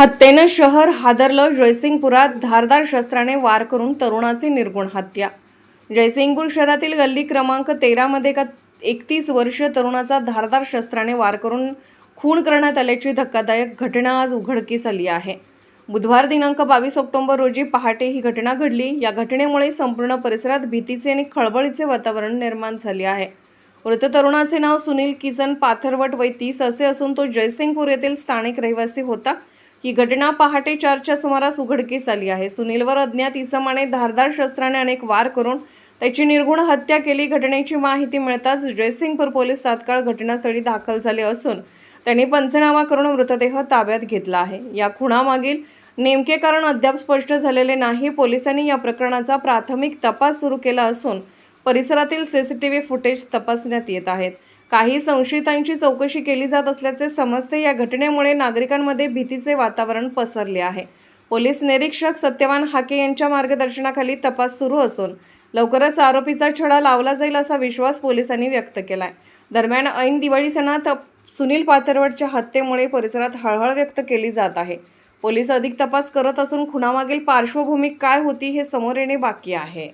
हत्येनं शहर हादरलं. जयसिंगपुरात धारदार शस्त्राने वार करून तरुणाची निर्गुण हत्या. जयसिंगपूर शहरातील गल्ली क्रमांक तेरामध्ये एका एकतीस वर्षीय तरुणाचा धारदार शस्त्राने वार करून खून करण्यात आल्याची धक्कादायक घटना आज उघडकीस आली आहे. बुधवार दिनांक बावीस ऑक्टोबर रोजी पहाटे ही घटना घडली. या घटनेमुळे संपूर्ण परिसरात भीतीचे आणि खळबळीचे वातावरण निर्माण झाले आहे. मृत तरुणाचे नाव सुनील किसन पाथरवट वय तीस असे असून तो जयसिंगपूर येथील स्थानिक रहिवासी होता. ही घटना पहाटे चारच्या सुमारास उघडकीस आली आहे. सुनीलवर अज्ञात इसमाने धारदार शस्त्राने अनेक वार करून त्याची निर्गुण हत्या केली. घटनेची माहिती मिळताच जयसिंगपूर पोलीस तात्काळ घटनास्थळी दाखल झाले असून त्यांनी पंचनामा करून मृतदेह ताब्यात घेतला आहे. या खुणामागील नेमके कारण अद्याप स्पष्ट झालेले नाही. पोलिसांनी या प्रकरणाचा प्राथमिक तपास सुरू केला असून परिसरातील सीसीटीव्ही फुटेज तपासण्यात येत आहेत. काही संशयितांची चौकशी केली जात असल्याचे समजते या घटनेमुळे नागरिकांमध्ये भीतीचे वातावरण पसरले आहे. पोलीस निरीक्षक सत्यवान हाके यांच्या मार्गदर्शनाखाली तपास सुरू असून लवकरच आरोपीचा छडा लावला जाईल असा विश्वास पोलिसांनी व्यक्त केला आहे दरम्यान ऐन दिवाळी सणात सुनील पाथरवडच्या हत्येमुळे परिसरात हळहळ व्यक्त केली जात आहे. पोलीस अधिक तपास करत असून खुणामागील पार्श्वभूमी काय होती हे समोर येणे बाकी आहे.